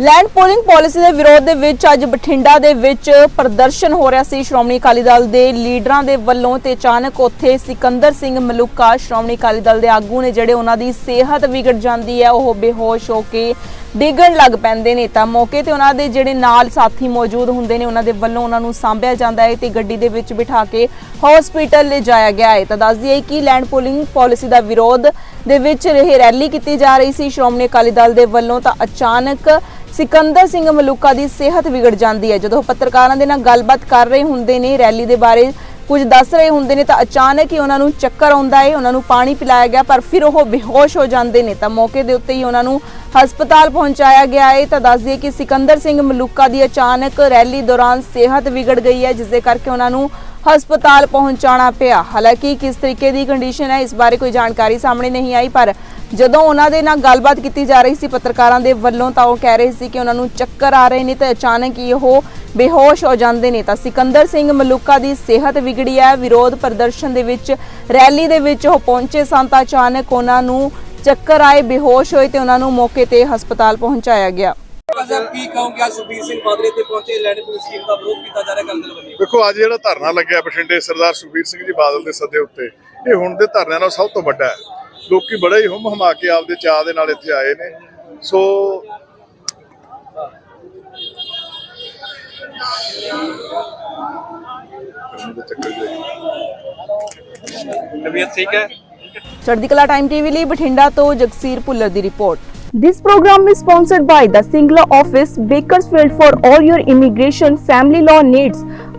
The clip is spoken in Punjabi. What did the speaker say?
ਲੈਂਡ ਪੋਲਿੰਗ ਪਾਲਿਸੀ ਦੇ ਵਿਰੋਧ ਦੇ ਵਿੱਚ ਅੱਜ ਬਠਿੰਡਾ ਦੇ ਵਿੱਚ ਪ੍ਰਦਰਸ਼ਨ ਹੋ ਰਿਹਾ ਸੀ। ਸ਼੍ਰੋਮਣੀ ਅਕਾਲੀ ਦਲ ਦੇ ਲੀਡਰਾਂ ਦੇ ਵੱਲੋਂ ਤੇ ਅਚਾਨਕ ਉੱਥੇ ਸਿਕੰਦਰ ਸਿੰਘ ਮਲੂਕਾ, ਸ਼੍ਰੋਮਣੀ ਅਕਾਲੀ ਦਲ ਦੇ ਆਗੂ ਨੇ ਜਿਹੜੇ ਉਹਨਾਂ ਦੀ ਸਿਹਤ ਵਿਗੜ ਜਾਂਦੀ ਹੈ, ਉਹ ਬੇਹੋਸ਼ ਹੋ ਕੇ ਡਿੱਗਣ ਲੱਗ ਪੈਂਦੇ ਨੇ। ਤਾਂ ਮੌਕੇ ਤੇ ਉਹਨਾਂ ਦੇ ਜਿਹੜੇ ਨਾਲ ਸਾਥੀ ਮੌਜੂਦ ਹੁੰਦੇ ਨੇ, ਉਹਨਾਂ ਦੇ ਵੱਲੋਂ ਉਹਨਾਂ ਨੂੰ ਸਾਂਭਿਆ ਜਾਂਦਾ ਹੈ ਤੇ ਗੱਡੀ ਦੇ ਵਿੱਚ ਬਿਠਾ ਕੇ ਹਸਪੀਟਲ ਲਿਜਾਇਆ ਗਿਆ ਹੈ। ਤਾਂ ਦੱਸ ਦਈਏ ਕਿ ਲੈਂਡ ਪੋਲਿੰਗ ਪਾਲਿਸੀ ਦਾ ਵਿਰੋਧ ਦੇ ਵਿੱਚ ਇਹ ਰੈਲੀ ਕੀਤੀ ਜਾ ਰਹੀ ਸੀ। ਸ਼੍ਰੋਮਣੀ ਅਕਾਲੀ ਦਲ ਦੇ ਵੱਲੋਂ ਤਾਂ ਅਚਾਨਕ ਸਿਕੰਦਰ ਸਿੰਘ ਮਲੂਕਾ ਦੀ ਸਿਹਤ ਵਿਗੜ ਜਾਂਦੀ ਹੈ। ਜਦੋਂ ਪੱਤਰਕਾਰਾਂ ਦੇ ਨਾਲ ਗੱਲਬਾਤ ਕਰ ਰਹੇ ਹੁੰਦੇ ਨੇ, ਰੈਲੀ ਦੇ ਬਾਰੇ ਕੁਝ ਦੱਸ ਰਹੇ ਹੁੰਦੇ ਨੇ ਤਾਂ ਅਚਾਨਕ ਹੀ ਉਹਨਾਂ ਨੂੰ ਚੱਕਰ ਆਉਂਦਾ ਹੈ, ਉਹਨਾਂ ਨੂੰ ਪਾਣੀ ਪਿਲਾਇਆ ਗਿਆ, ਪਰ ਫਿਰ ਉਹ ਬੇਹੋਸ਼ ਹੋ ਜਾਂਦੇ ਨੇ। ਤਾਂ ਮੌਕੇ ਦੇ ਉੱਤੇ ਹੀ ਉਹਨਾਂ ਨੂੰ ਹਸਪਤਾਲ ਪਹੁੰਚਾਇਆ ਗਿਆ ਹੈ। ਤਾਂ ਦੱਸ ਦਈਏ ਕਿ ਸਿਕੰਦਰ ਸਿੰਘ ਮਲੂਕਾ ਦੀ ਅਚਾਨਕ ਰੈਲੀ ਦੌਰਾਨ ਸਿਹਤ ਵਿਗੜ ਗਈ ਹੈ ਜਿਸ ਦੇ ਕਰਕੇ ਉਹਨਾਂ ਨੂੰ ਹਸਪਤਾਲ ਪਹੁੰਚਾਉਣਾ ਪਿਆ। ਹਾਲਾਂਕਿ ਕਿਸ ਤਰੀਕੇ ਦੀ ਕੰਡੀਸ਼ਨ ਹੈ, ਇਸ ਬਾਰੇ ਕੋਈ ਜਾਣਕਾਰੀ ਸਾਹਮਣੇ ਨਹੀਂ ਆਈ, ਪਰ ਜਦੋਂ ਉਹਨਾਂ ਦੇ ਨਾਲ ਗੱਲਬਾਤ ਕੀਤੀ ਜਾ ਰਹੀ ਸੀ ਪੱਤਰਕਾਰਾਂ ਦੇ ਵੱਲੋਂ ਤਾਂ ਉਹ ਕਹਿ ਰਹੇ ਸੀ ਕਿ ਉਹਨਾਂ ਨੂੰ ਚੱਕਰ ਆ ਰਹੇ ਨੇ ਤੇ ਅਚਾਨਕ ਹੀ ਉਹ ਬੇਹੋਸ਼ ਹੋ ਜਾਂਦੇ ਨੇ। ਤਾਂ ਸਿਕੰਦਰ ਸਿੰਘ ਮਲੂਕਾ ਦੀ ਸਿਹਤ ਵਿਗੜੀ ਹੈ ਵਿਰੋਧ ਪ੍ਰਦਰਸ਼ਨ ਦੇ ਵਿੱਚ ਰੈਲੀ ਦੇ ਵਿੱਚ ਉਹ ਪਹੁੰਚੇ ਸਨ ਤਾਂ ਅਚਾਨਕ ਉਹਨਾਂ ਨੂੰ ਚੱਕਰ ਆਏ ਬੇਹੋਸ਼ ਹੋਏ ਤੇ ਉਹਨਾਂ ਨੂੰ ਮੌਕੇ ਤੇ ਹਸਪਤਾਲ ਪਹੁੰਚਾਇਆ ਗਿਆ। ਸਾਹਿਬ ਕੀ ਕਹੋਗੇ? ਅੱਜ ਸੁਖਬੀਰ ਸਿੰਘ ਬਾਦਲ ਇੱਥੇ ਪਹੁੰਚੇ ਲੈਂਡ ਪੁਲਿਸ ਸਕੀਮ ਦਾ ਵਿਰੋਧ ਕੀਤਾ ਜਾ ਰਿਹਾ ਕੰਦਲ ਵੱਲੋਂ ਦੇਖੋ ਅੱਜ ਜਿਹੜਾ ਧਰਨਾ ਲੱਗਿਆ ਬਠਿੰਡੇ ਸਰਦਾਰ ਸੁਖਬੀਰ ਸਿੰਘ ਜੀ ਬਾਦਲ ਦੇ ਸੱਦੇ ਉੱਤੇ ਇਹ ਹੁਣ ਦੇ ਧਰਨਿਆਂ ਨਾਲ ਸਭ ਤੋਂ ਵੱਡਾ ਹੈ। ਲੋਕੀ ਬੜਾ ਹੀ ਹੁੰਮ ਹਮਾ ਕੇ ਆਪਦੇ ਚਾਅ ਦੇ ਨਾਲ ਇੱਥੇ ਆਏ ਨੇ ਸੋ ਤਬੀਅਤ ਠੀਕ ਹੈ ਚੜ੍ਹਦੀ ਕਲਾ ਟਾਈਮ ਟੀਵੀ ਲਈ ਬਠਿੰਡਾ ਤੋਂ ਜਗਸੀਰ ਭੁੱਲਰ ਦੀ report This program is sponsored by the Singla office, Bakersfield for all your immigration family law needs.